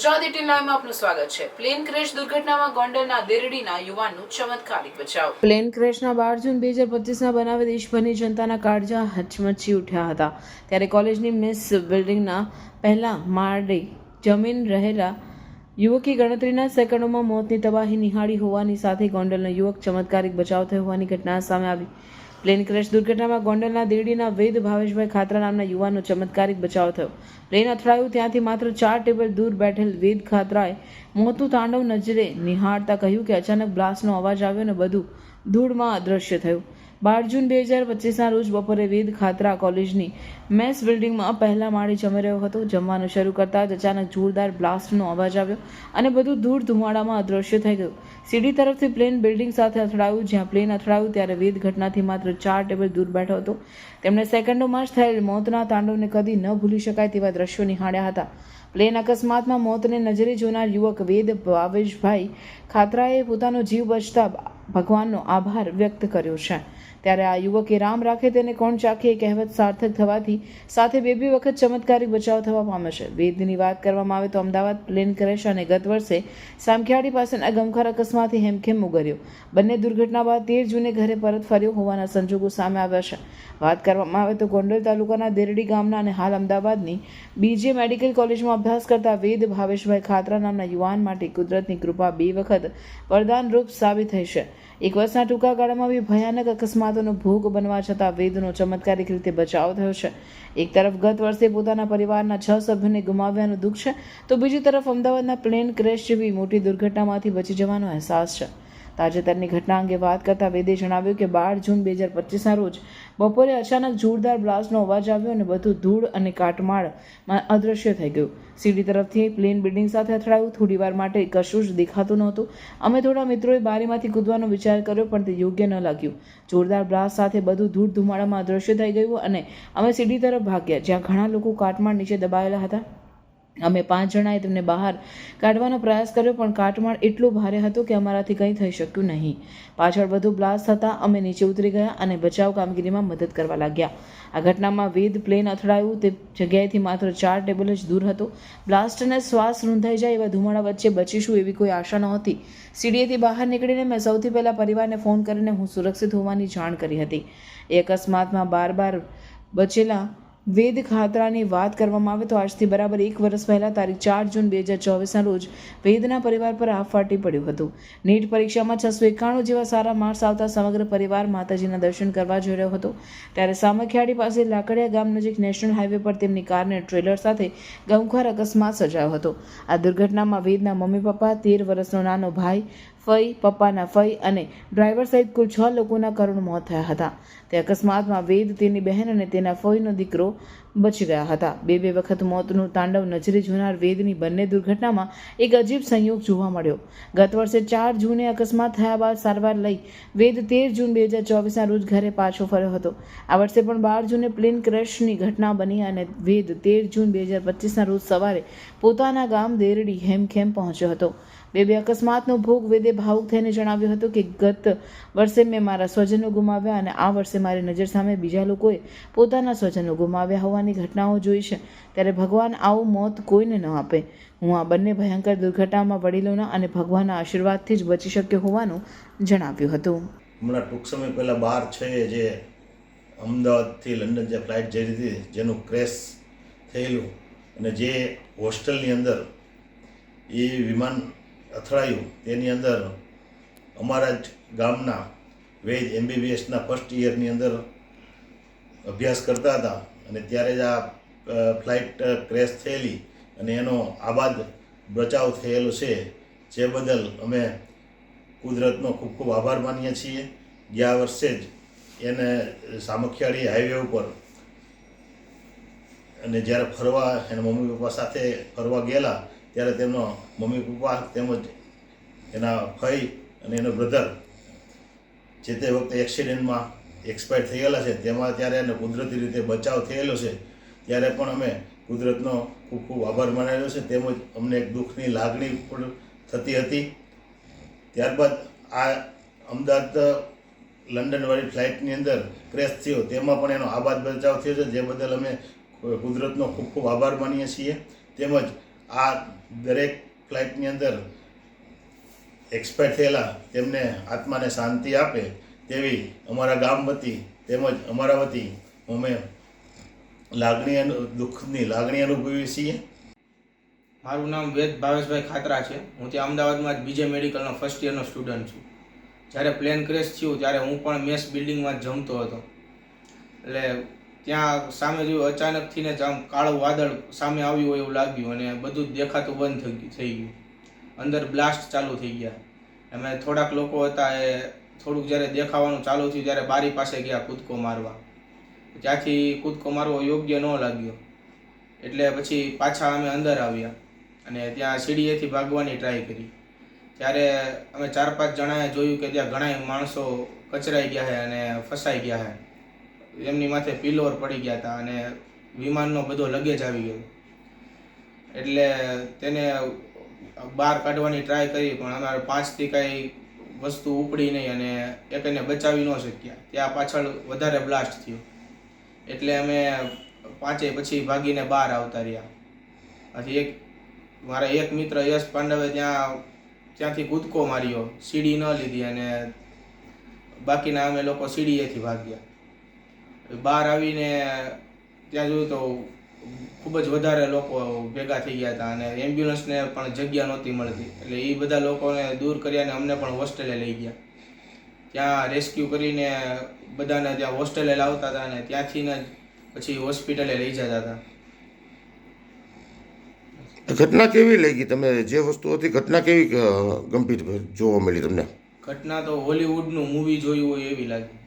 Gujarat eighteen લાઈવમાં આપનું સ્વાગત છે. પ્લેન ક્રેશ દુર્ઘટનામાં ગોંડલના દેરડીના યુવાનનું ચમત્કારિક બચાવ. પ્લેન ક્રેશના બાર જૂન બે હજાર પચીસના બનાવે દેશભરની જનતાના કાળજા હચમચી ઉઠ્યા હતા. ત્યારે કોલેજની મિસ બિલ્ડિંગના પહેલા માળે જમીન રહેલા યુવકી ગણતરીના સેકન્ડોમાં મોતની તબાહી નિહાળી હોવાની સાથે ગોંડલનો યુવક ચમત્કારિક બચાવ થયો હોવાની ઘટના સામે આવી. પ્લેન ક્રેશ દુર્ઘટનામાં ગોંડલના દેડીના વેદ ભાવેશભાઈ ખાતરા નામના યુવાનનો ચમત્કારિક બચાવ થયો. પ્લેન અથડાયું, ત્યાંથી માત્ર ચાર ટેબલ દૂર બેઠેલ વેદ ખાતરાએ મોતું તાંડવ નજરે નિહાળતા કહ્યું કે અચાનક બ્લાસ્ટનો અવાજ આવ્યો અને બધું ધૂળમાં અદૃશ્ય થયું. બાર જૂન બે હજાર પચીસના રોજ બપોરે વેદ ખાતરા કોલેજની મેસ બિલ્ડિંગમાં પહેલા માળે જમી રહ્યો હતો. જમવાનું શરૂ કરતાં જ અચાનક જોરદાર બ્લાસ્ટનો અવાજ આવ્યો અને બધું ધૂળ ધુમાડામાં અદ્રશ્ય થઈ ગયું. સીડી તરફથી પ્લેન બિલ્ડિંગ સાથે અથડાયું, જ્યાં પ્લેન અથડાયું ત્યારે વેદ ઘટનાથી માત્ર ચાર ટેબલ દૂર બેઠો હતો. તેમણે સેકન્ડોમાં જ થયેલ મોતના તાંડવને કદી ન ભૂલી શકાય તેવા દ્રશ્યો નિહાળ્યા હતા. પ્લેન અકસ્માતમાં મોતને નજરે જોનાર યુવક વેદ ભાવેશભાઈ ખાતરાએ પોતાનો જીવ બચતા ભગવાનનો આભાર વ્યક્ત કર્યો છે. ત્યારે આ યુવકે રામ રાખે તેને કોણ ચાખે એ કહેવત સાર્થક થવાથી સાથે બે બે વખત ચમત્કારિક બચાવ થવા પામે છે. વેદની વાત કરવામાં આવે તો અમદાવાદ પ્લેન ક્રેશ અને ગત વર્ષે સામખિયાળી પાસેના ગમખાર અકસ્માતથી હેમખેમ ઉગર્યો. બંને દુર્ઘટના બાદ તેર જૂને ઘરે પરત ફર્યો હોવાના સંજોગો સામે આવ્યા છે. વાત કરવામાં આવે તો ગોંડલ તાલુકાના દેરડી ગામના અને હાલ અમદાવાદની બીજે મેડિકલ કોલેજમાં અભ્યાસ કરતા વેદ ભાવેશભાઈ ખાતરા નામના યુવાન માટે કુદરતની કૃપા બે વખત વરદાનરૂપ સાબિત થઈ છે. એક વર્ષના ટૂંકા ગાળામાં બી ભયાનક અકસ્માતોનો ભોગ બનવા છતાં વેદનો ચમત્કારિક રીતે બચાવ થયો છે. એક તરફ ગત વર્ષે પોતાના પરિવારના છ સભ્યોને ગુમાવ્યાનું દુઃખ છે, તો બીજી તરફ અમદાવાદના પ્લેન ક્રેશ જેવી મોટી દુર્ઘટનામાંથી બચી જવાનો અહેસાસ છે. તાજેતરની ઘટના અંગે વાત કરતાં વેદે જણાવ્યું કે બાર જૂન બે હજાર પચીસના રોજ બપોરે અચાનક જોરદાર બ્લાસ્ટનો અવાજ આવ્યો અને બધું ધૂળ અને કાટમાળમાં અદૃશ્ય થઈ ગયું. સીડી તરફથી પ્લેન બિલ્ડિંગ સાથે અથડાયું. થોડી વાર માટે કશું જ દેખાતું નહોતું. અમે થોડા મિત્રોએ બારીમાંથી કૂદવાનો વિચાર કર્યો, પણ તે યોગ્ય ન લાગ્યું. જોરદાર બ્લાસ્ટ સાથે બધું ધૂળ ધુમાડામાં અદૃશ્ય થઈ ગયું અને અમે સીડી તરફ ભાગ્યા, જ્યાં ઘણા લોકો કાટમાળ નીચે દબાયેલા હતા. અમે પાંચ જણાએ તેમને બહાર કાઢવાનો પ્રયાસ કર્યો, પણ કાટમાળ એટલું ભારે હતું કે અમારાથી કંઈ થઈ શક્યું નહીં. પાછળ બધું બ્લાસ્ટ થતાં અમે નીચે ઉતરી ગયા અને બચાવ કામગીરીમાં મદદ કરવા લાગ્યા. આ ઘટનામાં વેદ પ્લેન અથડાયું, તે જગ્યાએથી માત્ર ચાર ટેબલ જ દૂર હતો. બ્લાસ્ટ અને શ્વાસ રૂંધાઈ જાય એવા ધુમાડા વચ્ચે બચીશું એવી કોઈ આશા નહોતી. સીડીએથી બહાર નીકળીને મેં સૌથી પહેલાં પરિવારને ફોન કરીને હું સુરક્ષિત હોવાની જાણ કરી હતી. એ અકસ્માતમાં બાર બાર બચેલા વેદ ખાતરાની વાત કરવામાં આવે તો આજથી બરાબર એક વર્ષ પહેલાં તારીખ ચાર જૂન બે હજાર ચોવીસના રોજ વેદના પરિવાર પર આ ફાટી પડ્યું હતું. નીટ પરીક્ષામાં છસો એકાણું જેવા સારા માર્ક્સ આવતા સમગ્ર પરિવાર માતાજીના દર્શન કરવા જઈ રહ્યો હતો. ત્યારે સામખિયાળી પાસે લાકડિયા ગામ નજીક નેશનલ હાઈવે પર તેમની કારને ટ્રેલર સાથે ગમખ્વાર અકસ્માત સર્જાયો હતો. આ દુર્ઘટનામાં વેદના મમ્મી પપ્પા તેર વર્ષનો નાનો ભાઈ ફઈ, પપ્પાના ફઈ અને ડ્રાઈવર સહિત કુલ છ લોકોના કરુણ મોત થયા હતા. તે અકસ્માતમાં વેદ, તેની બહેન અને તેના ફઈનો દીકરો બચી ગયા હતા. બે બે વખત મોતનું તાંડવ નજરે જોનાર વેદની બંને દુર્ઘટનામાં એક અજીબ સંયોગ જોવા મળ્યો. ગત વર્ષે ચાર જૂને અકસ્માત થયા બાદ સારવાર લઈ વેદ તેર જૂન બે હજાર ચોવીસના રોજ ઘરે પાછો ફર્યો હતો. આ વર્ષે પણ બાર જૂને પ્લેન ક્રેશની ઘટના બની અને વેદ તેર જૂન બે હજાર પચીસના રોજ સવારે પોતાના ગામ દેરડી હેમખેમ પહોંચ્યો હતો. બે બે અકસ્માતનો ભોગ વેદે ભાવુક થઈને જણાવ્યું હતું કે, ગત વર્ષે મેં મારા સ્વજનો ગુમાવ્યા અને આ વર્ષે મારી નજર સામે બીજા લોકોએ પોતાના સ્વજનો ગુમાવ્યા હોવાની ઘટનાઓ જોઈ છે. ત્યારે ભગવાન આવું મોત કોઈને ન આપે. હું આ બંને ભયંકર દુર્ઘટનામાં વડીલોના અને ભગવાનના આશીર્વાદથી જ બચી શક્યો હોવાનું જણાવ્યું હતું. હમણાં ટૂંક સમય પહેલાં બહાર છે જે અમદાવાદથી લંડન જે ફ્લાઇટ જઈ હતી, જેનું ક્રેશ થયેલું અને જે હોસ્ટેલની અંદર એ વિમાન અથડાયું, તેની અંદર અમારા જ ગામના વેદ એમબીબીએસના ફર્સ્ટ યરની અંદર અભ્યાસ કરતા હતા. અને ત્યારે જ આ ફ્લાઇટ ક્રેશ થયેલી અને એનો આબાદ બચાવ થયેલો છે, જે બદલ અમે કુદરતનો ખૂબ ખૂબ આભાર માનીએ છીએ. ગયા વર્ષે જ એને સામખિયાળી હાઈવે ઉપર અને જ્યારે ફરવા, એના મમ્મી પપ્પા સાથે ફરવા ગયેલા, ત્યારે તેમનો મમ્મી પપ્પા તેમજ એના ભાઈ અને એનો બ્રધર જે તે વખતે એક્સિડન્ટમાં એક્સપાયર થયેલા છે. તેમાં ત્યારે એને કુદરતી રીતે બચાવ થયેલો છે. ત્યારે પણ અમે કુદરતનો ખૂબ ખૂબ આભાર માનેલો છે. તેમજ અમને એક દુઃખની લાગણી પણ થતી હતી. ત્યારબાદ આ અમદાવાદ લંડનવાળી ફ્લાઇટની અંદર ક્રેશ થયો. તેમાં પણ એનો આબાદ બચાવ થયો છે. જે બદલ અમે કુદરતનો ખૂબ ખૂબ આભાર માનીએ છીએ. તેમજ આ દરેક ફ્લાઇટની અંદર એક્સપાયર થયેલા તેમને આત્માને શાંતિ આપે. તેવી અમારા ગામ વતી તેમજ અમારા વતી અમે લાગણી દુઃખની લાગણી અનુભવીએ છીએ. મારું નામ વેદ ભાવેશભાઈ ખાતરા છે. હું ત્યાં અમદાવાદમાં જ બીજે મેડિકલનો ફર્સ્ટ યરનો સ્ટુડન્ટ છું. જ્યારે પ્લેન ક્રેશ થયું ત્યારે હું પણ મેસ બિલ્ડિંગમાં જમતો હતો. એટલે ત્યાં સામે જોયું અચાનકથી ને આમ કાળું વાદળ સામે આવ્યું હોય એવું લાગ્યું અને બધું દેખાતું બંધ થઈ થઈ ગયું. અંદર બ્લાસ્ટ ચાલુ થઈ ગયા. અમે થોડાક લોકો હતા એ થોડુંક જ્યારે દેખાવાનું ચાલુ થયું ત્યારે બારી પાસે ગયા કૂદકો મારવા. ત્યાંથી કૂદકો મારવો યોગ્ય ન લાગ્યો. એટલે પછી પાછા અમે અંદર આવ્યા અને ત્યાં સીડીએથી ભાગવાની ટ્રાય કરી. ત્યારે અમે ચાર પાંચ જણાએ જોયું કે ત્યાં ઘણા માણસો કચરાઈ ગયા છે અને ફસાઈ ગયા છે એમની માથે પિલોર પડી ગયા હતા અને વિમાનનો બધો લગેજ આવી ગયો. એટલે તેને બહાર કાઢવાની ટ્રાય કરી પણ અમારે પાંચથી કાંઈ વસ્તુ ઉપડી નહીં અને એકને બચાવી ન શક્યા. ત્યાં પાછળ વધારે બ્લાસ્ટ થયો. એટલે અમે પાંચે પછી ભાગીને બહાર આવતા રહ્યા. પછી એક, મારા એક મિત્ર યશ પાંડવે ત્યાં, ત્યાંથી કૂદકો માર્યો, સીડી ન લીધી અને બાકીના અમે લોકો સીડીએથી ભાગ્યા. બહાર આવીને ત્યાં જોયું તો ખૂબ જ વધારે લોકો ભેગા થઈ ગયા હતા અને એમ્બ્યુલન્સને પણ જગ્યા નહોતી મળતી. એટલે એ બધા લોકોને દૂર કર્યા અને અમને પણ હોસ્ટેલે લઈ ગયા. ત્યાં રેસ્ક્યુ કરીને બધાને ત્યાં હોસ્ટેલે લાવતા હતા અને ત્યાંથી ને જ પછી હોસ્પિટલે લઈ જતા હતા. ઘટના કેવી લાગી તમે? જે વસ્તુ હતી ઘટના કેવી ગંભીર જોવા મળી તમને? ઘટના તો હોલીવુડનું મૂવી જોયું હોય એવી લાગી.